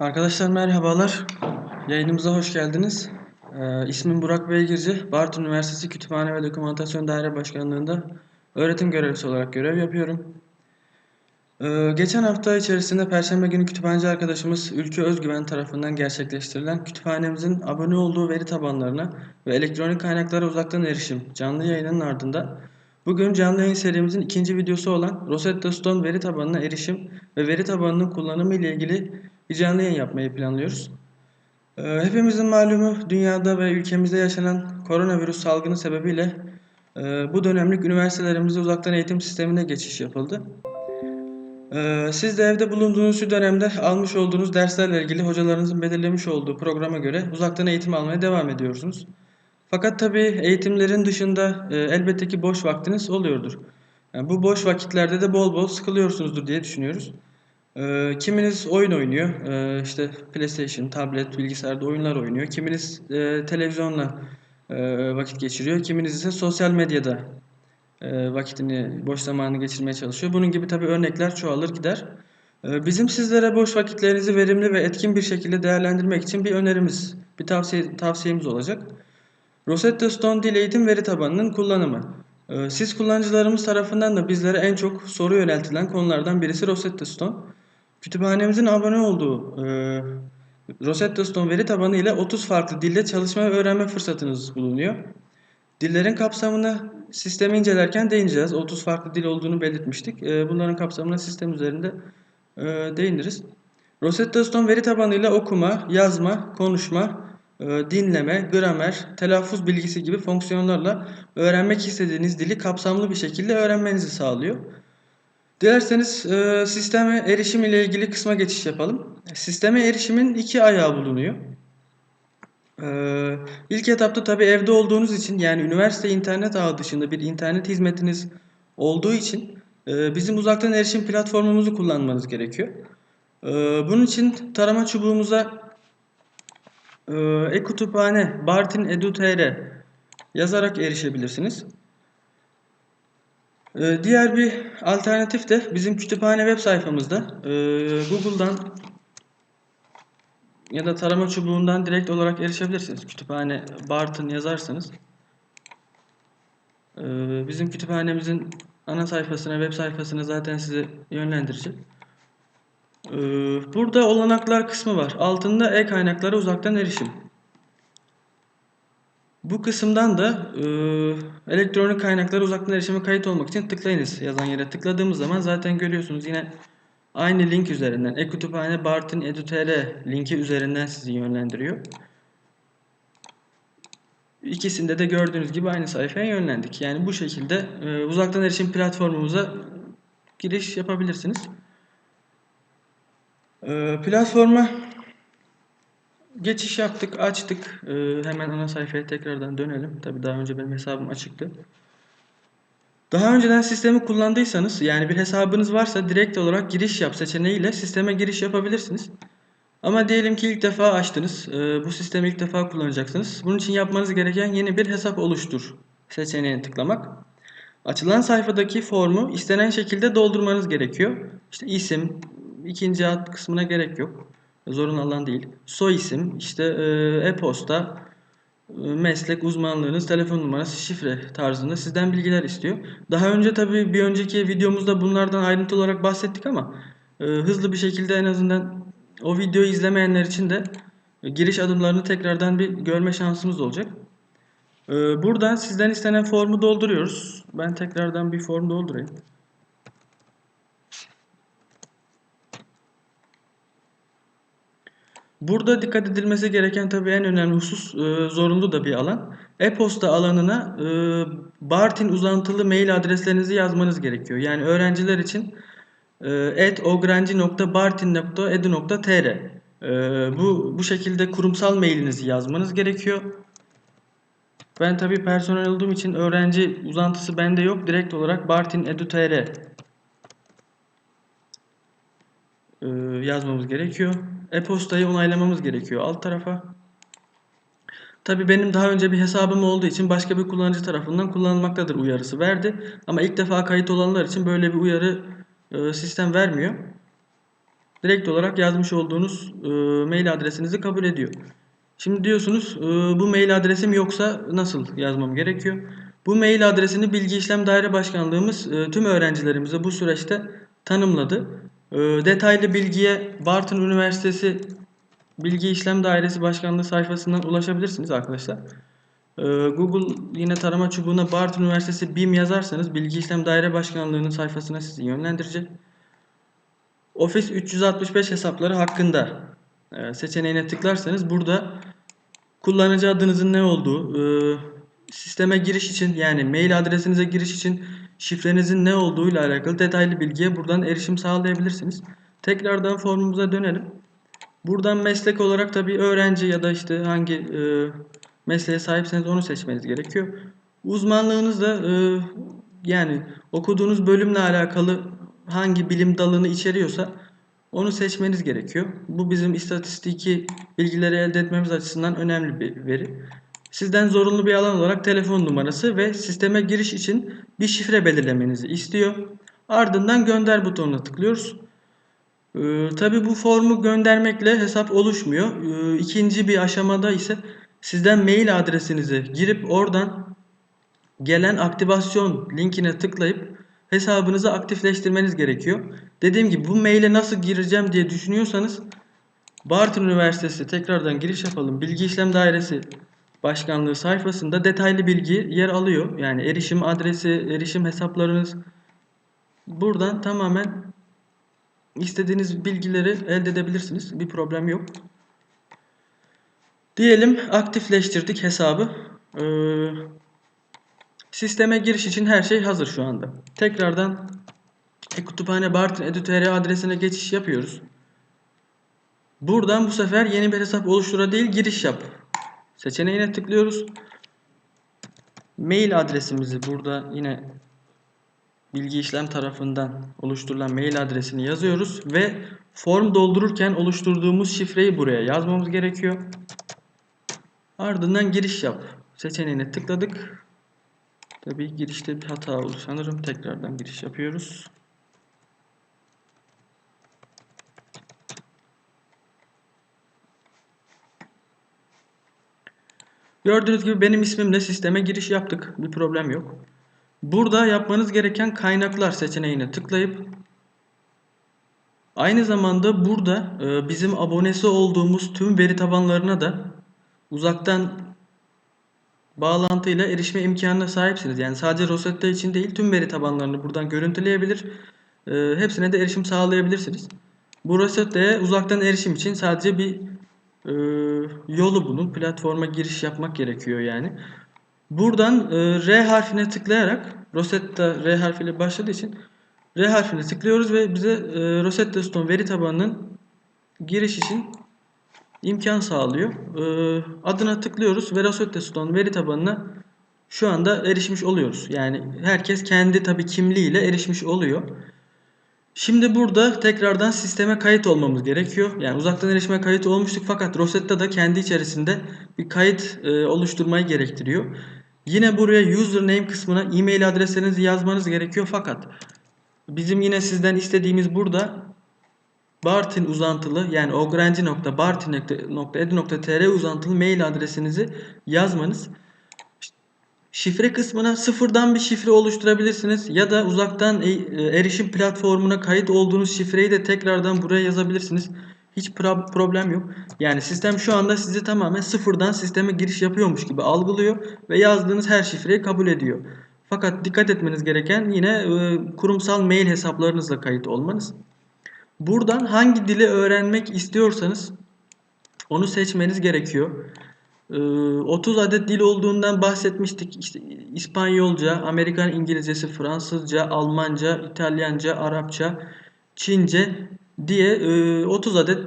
Arkadaşlar merhabalar. Yayınımıza hoş geldiniz. Ee, ismim Burak Beygirci. Bartın Üniversitesi Kütüphane ve Dokümantasyon Daire Başkanlığı'nda öğretim görevlisi olarak görev yapıyorum. Ee, geçen hafta içerisinde Perşembe günü kütüphaneci arkadaşımız Ülkü Özgüven tarafından gerçekleştirilen kütüphanemizin abone olduğu veri tabanlarına ve elektronik kaynaklara uzaktan erişim canlı yayının ardından bugün canlı yayın serimizin ikinci videosu olan Rosetta Stone veri tabanına erişim ve veri tabanının kullanımı ile ilgili bir canlı yayın yapmayı planlıyoruz. Ee, Hepimizin malumu dünyada ve ülkemizde yaşanan koronavirüs salgını sebebiyle e, bu dönemlik üniversitelerimizde uzaktan eğitim sistemine geçiş yapıldı. Ee, Siz de evde bulunduğunuz şu dönemde almış olduğunuz derslerle ilgili hocalarınızın belirlemiş olduğu programa göre uzaktan eğitim almaya devam ediyorsunuz. Fakat tabii eğitimlerin dışında e, elbette ki boş vaktiniz oluyordur. Yani bu boş vakitlerde de bol bol sıkılıyorsunuzdur diye düşünüyoruz. Ee, kiminiz oyun oynuyor, ee, işte PlayStation, tablet, bilgisayarda oyunlar oynuyor. Kiminiz e, televizyonla e, vakit geçiriyor. Kiminiz ise sosyal medyada e, vakitini, boş zamanını geçirmeye çalışıyor. Bunun gibi tabii örnekler çoğalır gider. E, bizim sizlere boş vakitlerinizi verimli ve etkin bir şekilde değerlendirmek için bir önerimiz, bir tavsiye, tavsiyemiz olacak. Rosetta Stone Dil Eğitim Veri Tabanı'nın kullanımı. Siz kullanıcılarımız tarafından da bizlere en çok soru yöneltilen konulardan birisi Rosetta Stone. Kütüphanemizin abone olduğu e, Rosetta Stone veri tabanı ile 30 farklı dilde çalışma ve öğrenme fırsatınız bulunuyor. Dillerin kapsamını sistemi incelerken değineceğiz. 30 farklı dil olduğunu belirtmiştik. E, bunların kapsamına sistem üzerinde e, değiniriz. Rosetta Stone veri tabanıyla okuma, yazma, konuşma, e, dinleme, gramer, telaffuz bilgisi gibi fonksiyonlarla öğrenmek istediğiniz dili kapsamlı bir şekilde öğrenmenizi sağlıyor. Dilerseniz e, sisteme erişim ile ilgili kısma geçiş yapalım. Sisteme erişimin iki ayağı bulunuyor. Ee, ilk etapta tabii evde olduğunuz için yani üniversite internet ağı dışında bir internet hizmetiniz olduğu için e, bizim uzaktan erişim platformumuzu kullanmanız gerekiyor. Ee, bunun için tarama çubuğumuza e, e-kütüphane Bartin Edu.tr yazarak erişebilirsiniz. Ee, diğer bir alternatif de bizim kütüphane web sayfamızda e, Google'dan ya da tarama çubuğundan direkt olarak erişebilirsiniz. Kütüphane Barton yazarsanız e, bizim kütüphanemizin ana sayfasına, web sayfasına zaten sizi yönlendirecek. Burada olanaklar kısmı var. Altında e-kaynaklara uzaktan erişim. Bu kısımdan da e, elektronik kaynaklara uzaktan erişime kayıt olmak için tıklayınız yazan yere. Tıkladığımız zaman zaten görüyorsunuz yine aynı link üzerinden e-kütüphane Bartin Edu.tr linki üzerinden sizi yönlendiriyor. İkisinde de gördüğünüz gibi aynı sayfaya yönlendik. Yani bu şekilde e, uzaktan erişim platformumuza giriş yapabilirsiniz. E, platforma geçiş yaptık, açtık. E, hemen ana sayfaya tekrardan dönelim. Tabii daha önce benim hesabım açıktı. Daha önceden sistemi kullandıysanız yani bir hesabınız varsa direkt olarak giriş yap seçeneğiyle sisteme giriş yapabilirsiniz. Ama diyelim ki ilk defa açtınız. e, Bu sistemi ilk defa kullanacaksınız. Bunun için yapmanız gereken yeni bir hesap oluştur seçeneğine tıklamak. Açılan sayfadaki formu istenen şekilde doldurmanız gerekiyor. İşte isim, ikinci ad kısmına gerek yok. Zorunlu alan değil. Soy isim, işte e, e-posta, e, meslek, uzmanlığınız, telefon numarası, şifre tarzında sizden bilgiler istiyor. Daha önce tabii bir önceki videomuzda bunlardan ayrıntı olarak bahsettik ama e, hızlı bir şekilde en azından o videoyu izlemeyenler için de e, giriş adımlarını tekrardan bir görme şansımız olacak. E, buradan sizden istenen formu dolduruyoruz. Ben tekrardan bir form doldurayım. Burada dikkat edilmesi gereken tabii en önemli husus e, zorunlu da bir alan. E-posta alanına e, Bartin uzantılı mail adreslerinizi yazmanız gerekiyor. Yani öğrenciler için etogranci.bartin.edu.tr e, bu, bu şekilde kurumsal mailinizi yazmanız gerekiyor. Ben tabii personel olduğum için öğrenci uzantısı bende yok. Direkt olarak bartin.edu.tr e, yazmamız gerekiyor. E-postayı onaylamamız gerekiyor alt tarafa. Tabi benim daha önce bir hesabım olduğu için başka bir kullanıcı tarafından kullanılmaktadır uyarısı verdi. Ama ilk defa kayıt olanlar için böyle bir uyarı e, sistem vermiyor. direkt olarak yazmış olduğunuz e, mail adresinizi kabul ediyor. Şimdi diyorsunuz bu mail adresim yoksa nasıl yazmam gerekiyor? Bu mail adresini Bilgi İşlem Daire Başkanlığımız tüm öğrencilerimize bu süreçte tanımladı. E, detaylı bilgiye Bartın Üniversitesi Bilgi İşlem Dairesi Başkanlığı sayfasından ulaşabilirsiniz arkadaşlar. E, Google yine tarama çubuğuna Bartın Üniversitesi BİM yazarsanız Bilgi İşlem Daire Başkanlığı'nın sayfasına sizi yönlendirecek. Office 365 hesapları hakkında e, seçeneğine tıklarsanız burada kullanıcı adınızın ne olduğu, e, sisteme giriş için yani mail adresinize giriş için şifrenizin ne olduğu ile alakalı detaylı bilgiye buradan erişim sağlayabilirsiniz. Tekrardan formumuza dönelim. Buradan meslek olarak tabii öğrenci ya da işte hangi e, mesleğe sahipseniz onu seçmeniz gerekiyor. Uzmanlığınız da e, yani okuduğunuz bölümle alakalı hangi bilim dalını içeriyorsa onu seçmeniz gerekiyor. Bu bizim istatistiki bilgileri elde etmemiz açısından önemli bir veri. Sizden zorunlu bir alan olarak telefon numarası ve sisteme giriş için bir şifre belirlemenizi istiyor. Ardından gönder butonuna tıklıyoruz. Ee, Tabi bu formu göndermekle hesap oluşmuyor. Ee, ikinci bir aşamada ise sizden mail adresinizi girip oradan gelen aktivasyon linkine tıklayıp hesabınızı aktifleştirmeniz gerekiyor. Dediğim gibi bu maile nasıl gireceğim diye düşünüyorsanız Bartın Üniversitesi tekrardan giriş yapalım. Bilgi İşlem Dairesi Başkanlığı sayfasında detaylı bilgi yer alıyor. Yani erişim adresi, erişim hesaplarınız buradan tamamen istediğiniz bilgileri elde edebilirsiniz. Bir problem yok. Diyelim aktifleştirdik hesabı. Ee, sisteme giriş için her şey hazır şu anda. Tekrardan e-kütüphane Bartın Edu.tr adresine geçiş yapıyoruz. Buradan bu sefer yeni bir hesap oluştura değil giriş yap seçeneğine tıklıyoruz. Mail adresimizi burada yine bilgi işlem tarafından oluşturulan mail adresini yazıyoruz ve form doldururken oluşturduğumuz şifreyi buraya yazmamız gerekiyor. Ardından giriş yap seçeneğine tıkladık. Tabii girişte bir hata oldu sanırım. Tekrardan giriş yapıyoruz. Gördüğünüz gibi benim ismimle sisteme giriş yaptık. Bir problem yok. Burada yapmanız gereken kaynaklar seçeneğine tıklayıp aynı zamanda burada e, bizim abonesi olduğumuz tüm veri tabanlarına da uzaktan bağlantıyla erişme imkanına sahipsiniz. Yani sadece Rosetta için değil tüm veri tabanlarını buradan görüntüleyebilir. E, hepsine de erişim sağlayabilirsiniz. Bu Rosetta'ya uzaktan erişim için sadece bir e, yolu bunun. Platforma giriş yapmak gerekiyor yani. Buradan e, R harfine tıklayarak Rosetta R harfiyle başladığı için R harfine tıklıyoruz ve bize e, Rosetta Stone veri tabanının giriş için imkan sağlıyor. E, adına tıklıyoruz ve Rosetta Stone veri tabanına şu anda erişmiş oluyoruz. Yani herkes kendi tabi kimliğiyle erişmiş oluyor. Şimdi burada tekrardan sisteme kayıt olmamız gerekiyor. Yani uzaktan erişime kayıt olmuştuk fakat Rosetta da kendi içerisinde bir kayıt e, oluşturmayı gerektiriyor. Yine buraya username kısmına e-mail adreslerinizi yazmanız gerekiyor fakat bizim yine sizden istediğimiz burada Bartin uzantılı yani ogrenci.bartin.edu.tr uzantılı mail adresinizi yazmanız. Şifre kısmına sıfırdan bir şifre oluşturabilirsiniz ya da uzaktan e, erişim platformuna kayıt olduğunuz şifreyi de tekrardan buraya yazabilirsiniz. Hiç problem yok. Yani sistem şu anda sizi tamamen sıfırdan sisteme giriş yapıyormuş gibi algılıyor ve yazdığınız her şifreyi kabul ediyor. Fakat dikkat etmeniz gereken yine e, kurumsal mail hesaplarınızla kayıt olmanız. Buradan hangi dili öğrenmek istiyorsanız onu seçmeniz gerekiyor. 30 ee, adet dil olduğundan bahsetmiştik. İşte İspanyolca, Amerikan İngilizcesi, Fransızca, Almanca, İtalyanca, Arapça, Çince diye 30 e, adet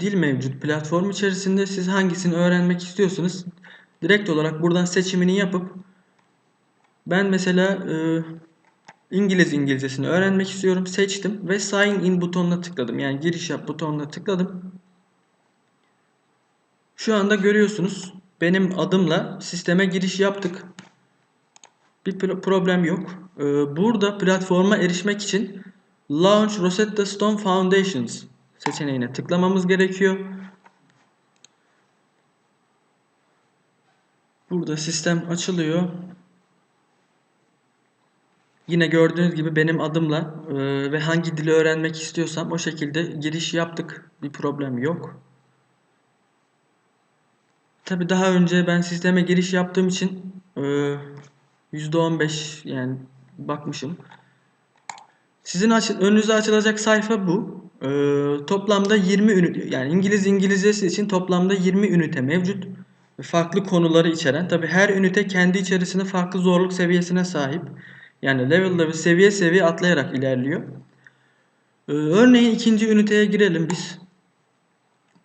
dil mevcut platform içerisinde. Siz hangisini öğrenmek istiyorsanız direkt olarak buradan seçimini yapıp ben mesela e, İngiliz İngilizcesini öğrenmek istiyorum. Seçtim ve sign in butonuna tıkladım. Yani giriş yap butonuna tıkladım. Şu anda görüyorsunuz benim adımla sisteme giriş yaptık. Bir problem yok. Ee, burada platforma erişmek için Launch Rosetta Stone Foundations seçeneğine tıklamamız gerekiyor. Burada sistem açılıyor. Yine gördüğünüz gibi benim adımla e, ve hangi dili öğrenmek istiyorsam o şekilde giriş yaptık. Bir problem yok. Tabi daha önce ben sisteme giriş yaptığım için e, %15 yani bakmışım. Sizin açı, önünüze açılacak sayfa bu. E, toplamda 20 ünite yani İngiliz İngilizcesi için toplamda 20 ünite mevcut. Farklı konuları içeren. Tabi her ünite kendi içerisinde farklı zorluk seviyesine sahip. Yani level level seviye seviye atlayarak ilerliyor. Ee, örneğin ikinci üniteye girelim biz.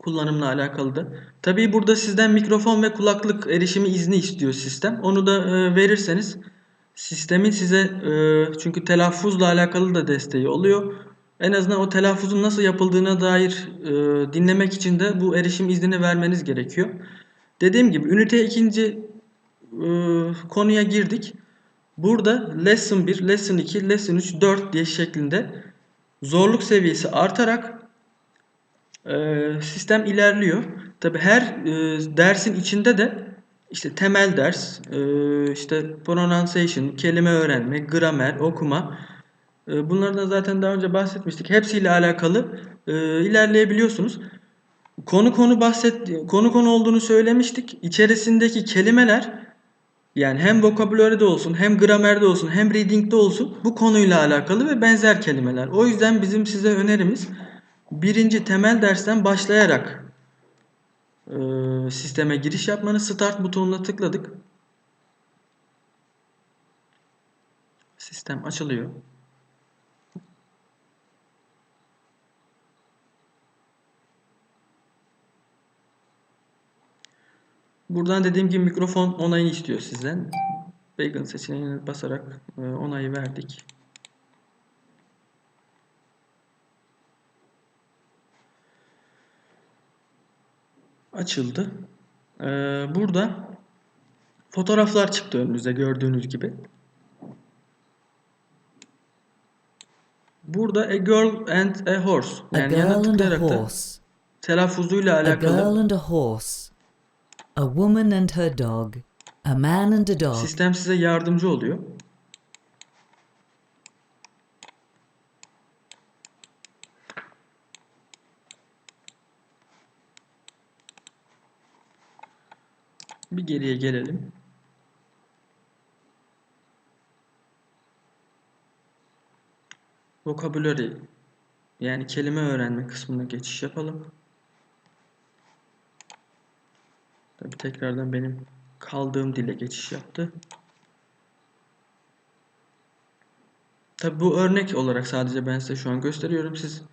Kullanımla alakalı. Tabii burada sizden mikrofon ve kulaklık erişimi izni istiyor sistem. Onu da e, verirseniz sistemin size e, çünkü telaffuzla alakalı da desteği oluyor. En azından o telaffuzun nasıl yapıldığına dair e, dinlemek için de bu erişim iznini vermeniz gerekiyor. Dediğim gibi ünite ikinci e, konuya girdik. Burada lesson 1, lesson 2, lesson 3, 4 diye şeklinde zorluk seviyesi artarak sistem ilerliyor. Tabi her e, dersin içinde de işte temel ders, e, işte pronunciation, kelime öğrenme, gramer, okuma e, bunlardan zaten daha önce bahsetmiştik. Hepsiyle alakalı ilerleyebiliyorsunuz. Konu konu bahset konu konu olduğunu söylemiştik. İçerisindeki kelimeler yani hem vokabülörde olsun, hem gramerde olsun, hem reading'de olsun bu konuyla alakalı ve benzer kelimeler. O yüzden bizim size önerimiz birinci temel dersten başlayarak e, sisteme giriş yapmanız. Start butonuna tıkladık. Sistem açılıyor. Buradan dediğim gibi mikrofon onayını istiyor sizden. Bacon seçeneğine basarak e, onayı verdik. Açıldı. E, burada fotoğraflar çıktı önünüze gördüğünüz gibi. Burada a girl and a horse. A Yani yana girl and a tıklayarak horse. telaffuzuyla A alakalı girl and a horse. A woman and her dog. A man and a dog. Sistem size yardımcı oluyor. Bir geriye gelelim. Vocabulary yani kelime öğrenme kısmına geçiş yapalım. Tabi tekrardan benim kaldığım dile geçiş yaptı. Tabi bu örnek olarak sadece ben size şu an gösteriyorum. Siz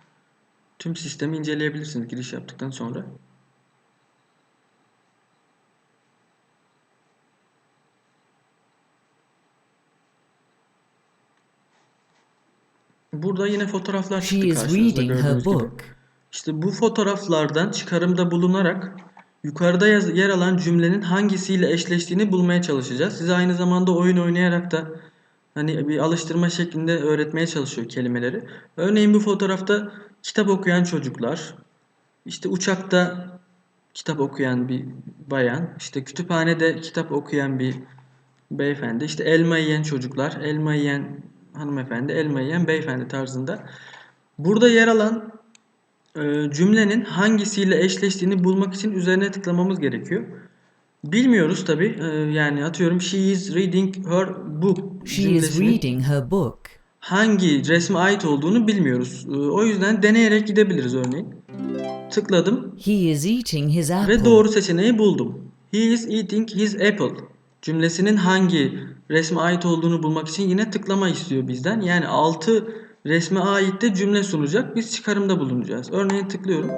tüm sistemi inceleyebilirsiniz giriş yaptıktan sonra. Burada yine fotoğraflar She çıktı is reading her gördüğünüz gibi. book. İşte bu fotoğraflardan çıkarımda bulunarak yukarıda yaz- yer alan cümlenin hangisiyle eşleştiğini bulmaya çalışacağız. Size aynı zamanda oyun oynayarak da hani bir alıştırma şeklinde öğretmeye çalışıyor kelimeleri. Örneğin bu fotoğrafta kitap okuyan çocuklar, işte uçakta kitap okuyan bir bayan, işte kütüphanede kitap okuyan bir beyefendi, işte elma yiyen çocuklar, elma yiyen hanımefendi, elma yiyen beyefendi tarzında. Burada yer alan e, cümlenin hangisiyle eşleştiğini bulmak için üzerine tıklamamız gerekiyor. Bilmiyoruz tabi. yani atıyorum she is reading her book She is reading her book. hangi resme ait olduğunu bilmiyoruz. E, o yüzden deneyerek gidebiliriz örneğin. Tıkladım He is eating his apple. ve doğru seçeneği buldum. He is eating his apple cümlesinin hangi resme ait olduğunu bulmak için yine tıklama istiyor bizden. Yani 6 resme ait de cümle sunacak. Biz çıkarımda bulunacağız. Örneğin tıklıyorum.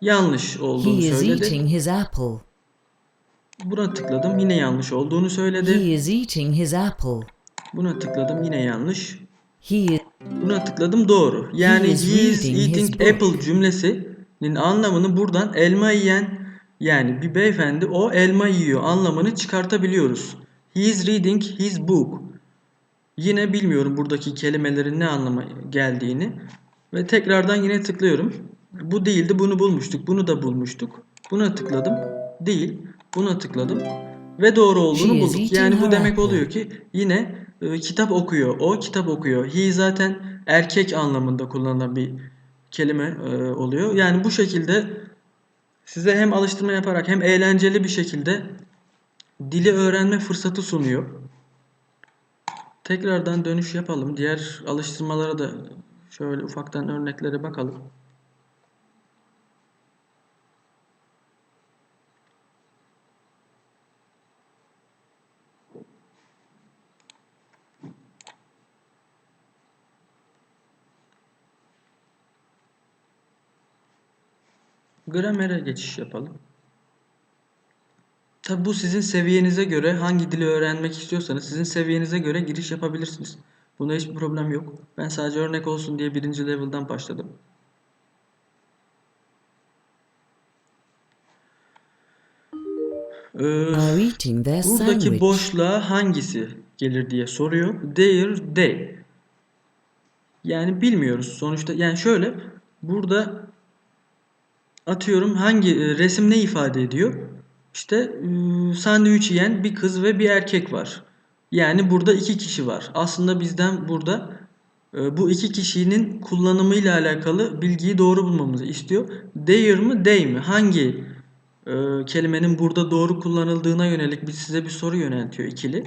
Yanlış He olduğunu is söyledi. eating his apple. Buna tıkladım. Yine yanlış olduğunu He söyledi. is eating his apple. Buna tıkladım. Yine yanlış. He is Buna tıkladım doğru. Yani He he is is reading his eating apple cümlesinin anlamını buradan elma yiyen yani bir beyefendi o elma yiyor anlamını çıkartabiliyoruz. He is reading his book. Yine bilmiyorum buradaki kelimelerin ne anlama geldiğini ve tekrardan yine tıklıyorum. Bu değildi. Bunu bulmuştuk. Bunu da bulmuştuk. Buna tıkladım. Değil. Buna tıkladım. Ve doğru olduğunu bulduk. Yani bu demek oluyor ki yine e, kitap okuyor. O kitap okuyor. He zaten erkek anlamında kullanılan bir kelime e, oluyor. Yani bu şekilde size hem alıştırma yaparak hem eğlenceli bir şekilde dili öğrenme fırsatı sunuyor. Tekrardan dönüş yapalım. Diğer alıştırmalara da şöyle ufaktan örneklere bakalım. Gramere geçiş yapalım. Tabi bu sizin seviyenize göre hangi dili öğrenmek istiyorsanız sizin seviyenize göre giriş yapabilirsiniz. Bunda hiçbir problem yok. Ben sadece örnek olsun diye birinci level'dan başladım. Ee, buradaki boşluğa hangisi gelir diye soruyor. Their, they. Yani bilmiyoruz sonuçta. Yani şöyle burada atıyorum hangi e, resim ne ifade ediyor? İşte e, sandviç yiyen bir kız ve bir erkek var. Yani burada iki kişi var. Aslında bizden burada e, bu iki kişinin kullanımıyla alakalı bilgiyi doğru bulmamızı istiyor. Their mi, they mi? Hangi e, kelimenin burada doğru kullanıldığına yönelik bir size bir soru yöneltiyor ikili.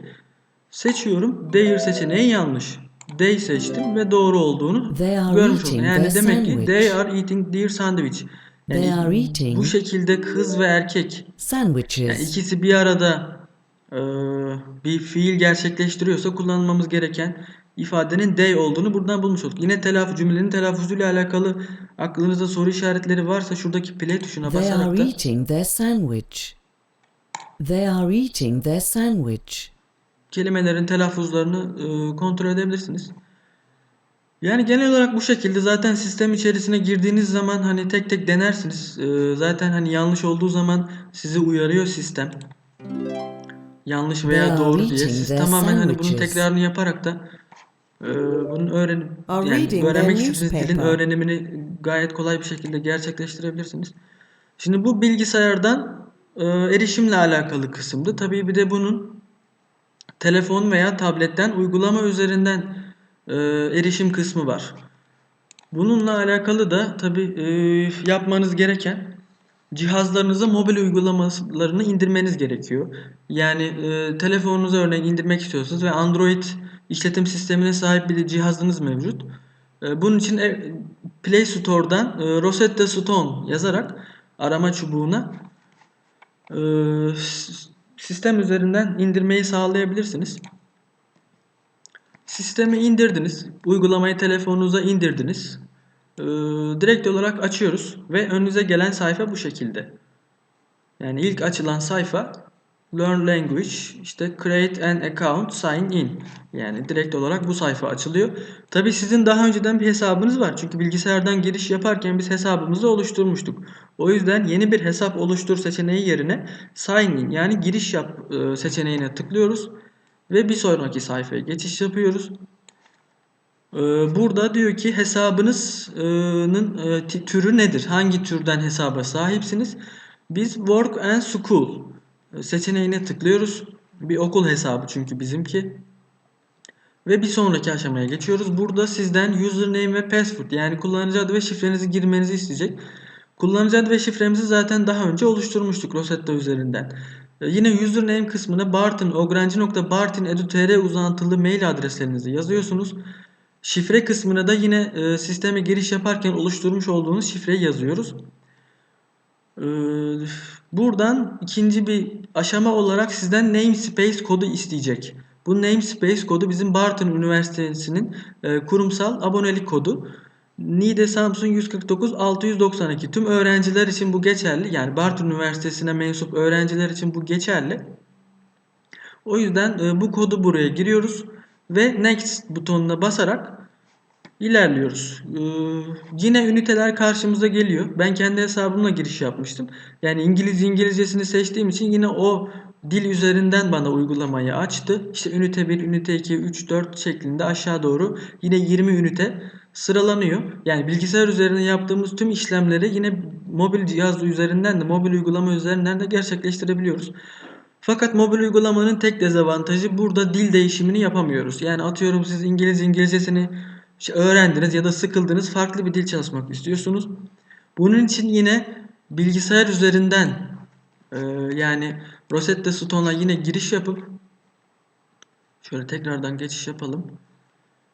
Seçiyorum. Their seçeneği yanlış. They seçtim ve doğru olduğunu görmüş oldum. Yani demek ki they are eating their sandwich. Yani They are eating bu şekilde kız ve erkek yani sandwiches. ikisi bir arada e, bir fiil gerçekleştiriyorsa kullanmamız gereken ifadenin they olduğunu buradan bulmuş olduk. Yine telaffuz cümlenin telaffuzuyla alakalı aklınızda soru işaretleri varsa şuradaki play tuşuna They are basarak da eating their sandwich. They are eating their sandwich. kelimelerin telaffuzlarını e, kontrol edebilirsiniz. Yani genel olarak bu şekilde zaten sistem içerisine girdiğiniz zaman hani tek tek denersiniz. E, zaten hani yanlış olduğu zaman sizi uyarıyor sistem. Yanlış veya doğru diye. Siz tamamen hani bunun tekrarını yaparak da e, bunun öğrenim Are yani öğrenmek istediğiniz dilin öğrenimini gayet kolay bir şekilde gerçekleştirebilirsiniz. Şimdi bu bilgisayardan e, erişimle alakalı kısımdı. Tabii bir de bunun telefon veya tabletten uygulama üzerinden e, erişim kısmı var. Bununla alakalı da tabi yapmanız gereken cihazlarınıza mobil uygulamalarını indirmeniz gerekiyor. Yani e, telefonunuza örneğin indirmek istiyorsunuz ve Android işletim sistemine sahip bir cihazınız mevcut. E, bunun için e, Play Store'dan e, Rosetta Stone yazarak arama çubuğuna e, sistem üzerinden indirmeyi sağlayabilirsiniz. Sistemi indirdiniz. Uygulamayı telefonunuza indirdiniz. Ee, direkt olarak açıyoruz ve önünüze gelen sayfa bu şekilde. Yani ilk açılan sayfa Learn Language, işte Create an Account, Sign In. Yani direkt olarak bu sayfa açılıyor. Tabi sizin daha önceden bir hesabınız var. Çünkü bilgisayardan giriş yaparken biz hesabımızı oluşturmuştuk. O yüzden yeni bir hesap oluştur seçeneği yerine Sign In yani giriş yap e, seçeneğine tıklıyoruz. Ve bir sonraki sayfaya geçiş yapıyoruz. Ee, Burada diyor ki hesabınızın e, ti- türü nedir? Hangi türden hesaba sahipsiniz? Biz Work and School e, seçeneğine tıklıyoruz. Bir okul hesabı çünkü bizimki. Ve bir sonraki aşamaya geçiyoruz. Burada sizden username ve password yani kullanıcı adı ve şifrenizi girmenizi isteyecek. Kullanıcı adı ve şifremizi zaten daha önce oluşturmuştuk Rosetta üzerinden. Ee, Yine username kısmına barton ogranci.bartin.edu.tr uzantılı mail adreslerinizi yazıyorsunuz. Şifre kısmına da yine e, sisteme giriş yaparken oluşturmuş olduğunuz şifreyi yazıyoruz. Ee, buradan ikinci bir aşama olarak sizden namespace kodu isteyecek. Bu namespace kodu bizim Barton Üniversitesi'nin e, kurumsal abonelik kodu. NİDE Samsung 149 692 tüm öğrenciler için bu geçerli. Yani Barton Üniversitesi'ne mensup öğrenciler için bu geçerli. O yüzden e, bu kodu buraya giriyoruz ve next butonuna basarak ilerliyoruz. Ee, yine üniteler karşımıza geliyor. Ben kendi hesabımla giriş yapmıştım. Yani İngiliz İngilizcesini seçtiğim için yine o dil üzerinden bana uygulamayı açtı. İşte ünite 1, ünite 2, 3, 4 şeklinde aşağı doğru yine 20 ünite sıralanıyor. Yani bilgisayar üzerinde yaptığımız tüm işlemleri yine mobil cihaz üzerinden de mobil uygulama üzerinden de gerçekleştirebiliyoruz. Fakat mobil uygulamanın tek dezavantajı burada dil değişimini yapamıyoruz. Yani atıyorum siz İngiliz İngilizcesini öğrendiniz ya da sıkıldınız farklı bir dil çalışmak istiyorsunuz. Bunun için yine bilgisayar üzerinden yani Rosetta Stone'a yine giriş yapıp şöyle tekrardan geçiş yapalım.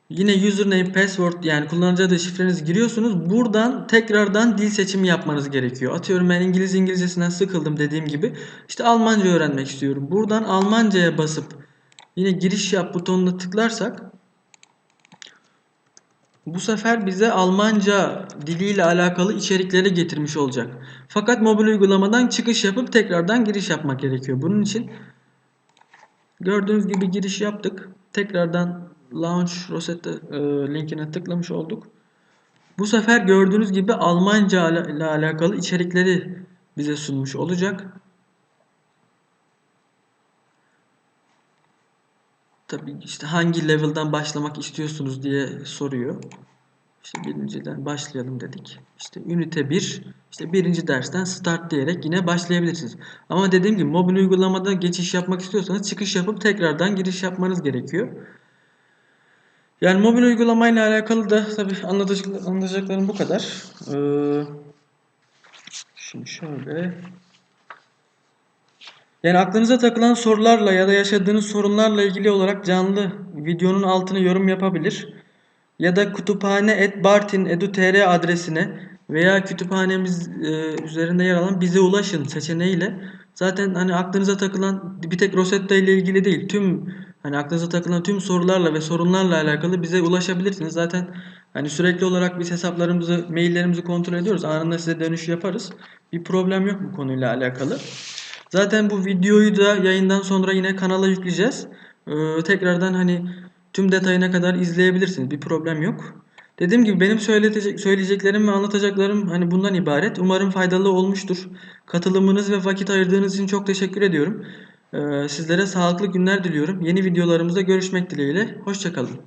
Yine username, password yani kullanıcı adı şifrenizi giriyorsunuz. Buradan tekrardan dil seçimi yapmanız gerekiyor. Atıyorum ben İngiliz İngilizcesinden sıkıldım dediğim gibi. İşte Almanca öğrenmek istiyorum. Buradan Almanca'ya basıp yine giriş yap butonuna tıklarsak bu sefer bize Almanca diliyle alakalı içerikleri getirmiş olacak. Fakat mobil uygulamadan çıkış yapıp tekrardan giriş yapmak gerekiyor. Bunun için gördüğünüz gibi giriş yaptık. Tekrardan Launch Rosetta e, linkine tıklamış olduk. Bu sefer gördüğünüz gibi Almanca ile alakalı içerikleri bize sunmuş olacak. Tabii işte hangi level'dan başlamak istiyorsunuz diye soruyor. İşte birinciden başlayalım dedik. İşte ünite 1, işte birinci dersten start diyerek yine başlayabilirsiniz. Ama dediğim gibi mobil uygulamada geçiş yapmak istiyorsanız çıkış yapıp tekrardan giriş yapmanız gerekiyor. Yani mobil uygulamayla alakalı da tabii anlatacak, anlatacaklarım bu kadar. Ee, şimdi şöyle. Yani aklınıza takılan sorularla ya da yaşadığınız sorunlarla ilgili olarak canlı videonun altına yorum yapabilir. Ya da kütüphane.bartin.edu.tr adresine veya kütüphanemiz e, üzerinde yer alan bize ulaşın seçeneğiyle zaten hani aklınıza takılan bir tek Rosetta ile ilgili değil tüm hani aklınıza takılan tüm sorularla ve sorunlarla alakalı bize ulaşabilirsiniz. Zaten hani sürekli olarak biz hesaplarımızı, maillerimizi kontrol ediyoruz. Anında size dönüş yaparız. Bir problem yok bu konuyla alakalı. Zaten bu videoyu da yayından sonra yine kanala yükleyeceğiz. Ee, tekrardan hani tüm detayına kadar izleyebilirsiniz. Bir problem yok. Dediğim gibi benim söyletecek, söyleyeceklerim ve anlatacaklarım hani bundan ibaret. Umarım faydalı olmuştur. Katılımınız ve vakit ayırdığınız için çok teşekkür ediyorum. Ee, sizlere sağlıklı günler diliyorum. Yeni videolarımızda görüşmek dileğiyle. Hoşçakalın.